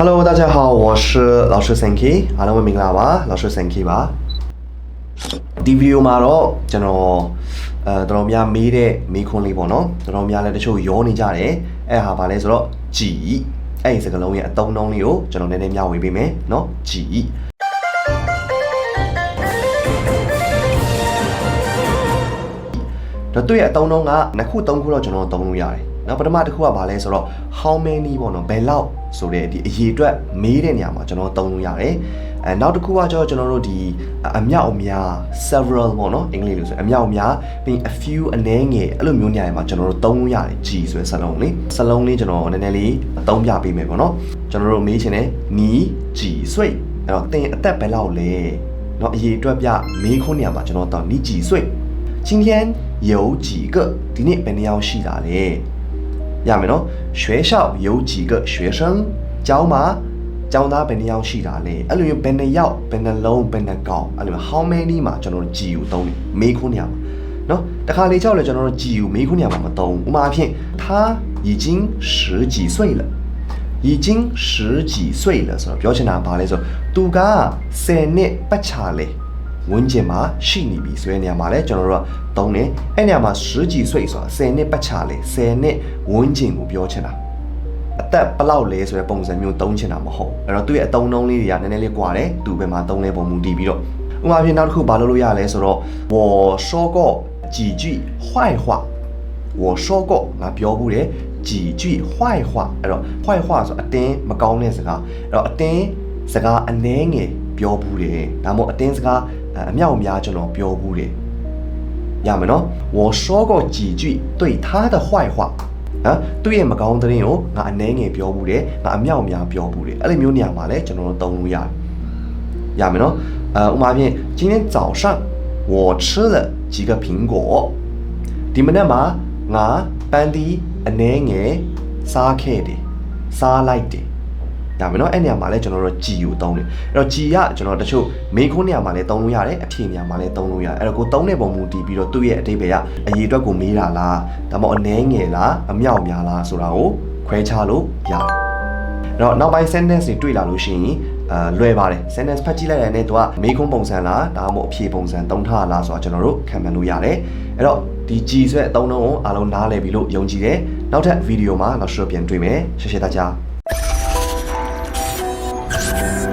Hello，大家好，我是老师 Senki，အားလုံးပဲမင်္ဂလာပါ老师 Senki ပါဒီဗီဒီယိုမှာတော့ကျွန်တော်အဲတော်တော်များမေးတဲ့မေးခွန်းလေးပေါ့နော်တော်တော်များလည်းတချို့ရောနေကြတယ်အဲ့ဟာဘာလဲဆိုတော့ကြည်အဲ့ဒီစကားလုံးရဲ့အသုံးအနှုန်းလေးကိုကျွန်တော်နည်းနည်းမျှဝေပေးမယ်နော်ကြည်တော့သူ့ရဲ့အသုံးအနှုန်းကနှစ်ခုသုံးခုတော့ကျွန်တော်သုံးလို့ရတယ် နော်ပထမတစ်ခုကဘာလဲဆိုတော့ how many ပေါ့နော်ဘယ်လောက်ဆိုတဲ့ဒီအရေးအတွက်မေးတဲ့နေရာမှာကျွန်တော်သုံးလို့ရတယ်အဲနောက်တစ်ခုကကျတော့ကျွန်တော်တို့ဒီအမြောက်အများ several ပေါ့နော်အင်္ဂလိပ်လိုဆိုအမြောက်အများပြီး a few အနည်းငယ်အဲ့လိုမျိုးနေရာတွေမှာကျွန်တော်တို့သုံးလို့ရတယ် G ဆိုတဲ့စလုံးလေးစလုံးလေးကျွန်တော်နည်းနည်းလေးအသုံးပြပေးမယ်ပေါ့နော်ကျွန်တော်တို့မေးချင်တယ်နီး G ဆွိတ်အဲ့တော့တင်အသက်ဘယ်လောက်လဲเนาะအရေးအတွက်ပြမေးခွန်းနေရာမှာကျွန်တော်တောင်းနီး G ဆွိတ်今天有几个ဒီနေ့ဘယ်နှစ်ယောက်ရှိတာလဲ ရမယ်နော်学校有几个学生ကျောင်းမှာကျောင်းသားဘယ်နှစ်ယောက်ရှိတာလဲအဲ့လိုမျိုးဘယ်နှစ်ယောက်ဘယ်နှလုံးဘယ်နှကောင်အဲ့လိုမျိုး how many မှာကျွန်တော်တို့ G ကိုသုံးတယ်မေးခွန်းနေရာမှာနော်တခါလေကြောက်လေကျွန်တော်တို့ G ကိုမေးခွန်းနေရာမှာမသုံးဘူးဥပမာအဖြစ်他已经十几岁了已经十几岁了ဆိုတော့ပြောချင်တာကဘာလဲဆိုတော့သူက10နှစ်ပတ်ချာလေ ဝန်းကျင်မှာရှိနေပြီဆိုတဲ့နေရာမှာလဲကျွန်တော်တို့ကသုံးတယ်အဲ့နေရာမှာ十几岁ဆိုတာ10နှစ်ပတ်ချာလေ10နှစ်ဝန်းကျင်ကိုပြောချင်တာ အသက်ဘလောက်လဲဆိုတဲ့ပုံစံမျိုးသုံးချင်တာမဟုတ်အဲ့တော့သူ့ရဲ့အသုံးအနှုန်းလေးတွေကနည်းနည်းလေးကွာတယ်သူဘယ်မှာသုံးလဲပုံမူတည်ပြီးတော့ဥပမာဖြင့်နောက်တစ်ခုဘာလုပ်လို့ရလဲဆိုတော့我说过几句坏话我说过ငါပြောဘူးတယ်几句坏话အဲ့တော့坏话ဆိုအတင်းမကောင်းတဲ့စကားအဲ့တော့အတင်းစကားအနှဲငယ်ပြောဘူးတယ်ဒါမှမဟုတ်အတင်းစကား အမြောက်အများကျွန်တော်ပြောဘူးတယ်ရမယ်နော်我说过几句对他的坏话နော်သူ့ရဲ့မကောင်းသတင်းကိုငါအနှဲငယ်ပြောဘူးတယ်ငါအမြောက်အများပြောဘူးတယ်အဲ့လိုမျိုးနေရာမှာလဲကျွန်တော်တို့သုံးလို့ရတယ်ရမယ်နော်အဲဥပမာဖြင့်今天早上我吃了几个苹果ဒီမနက်မှာငါပန်းသီးအနှဲငယ်စားခဲ့တယ်စားလိုက်တယ် ဒါမယ်နော်အဲ့နေရာမှာလဲကျွန်တော်တို့ကြည်ကိုသုံးတယ်အဲ့တော့ကြည်ကကျွန်တော်တချို့မေခွန်းနေရာမှာလဲသုံးလို့ရတယ်အဖြေနေရာမှာလဲသုံးလို့ရတယ်အဲ့တော့ကိုသုံးတဲ့ပုံမူတည်ပြီးတော့သူ့ရဲ့အတိတ်ပဲကအရေးအတွက်ကိုမေးတာလားဒါမှမဟုတ်အနှဲငယ်လားအမြောက်များလားဆိုတာကိုခွဲခြားလို့ရတယ်အဲ့တော့နောက်ပိုင်း sentence တွေတွေ့လာလို့ရှိရင်အာလွယ်ပါတယ် sentence ဖတ်ကြည့်လိုက်ရတဲ့သူကမေခွန်းပုံစံလားဒါမှမဟုတ်အဖြေပုံစံသုံးထားလားဆိုတာကျွန်တော်တို့ခံမှန်းလို့ရတယ်အဲ့တော့ဒီ G ဆွဲအသုံးအနှုန်းကိုအားလုံးနားလည်ပြီလို့ယုံကြည်တယ်နောက်ထပ်ဗီဒီယိုမှာနောက်ရှေ့ပြန်တွေ့မယ်ရှေ့ရှေ့大家 Thank you.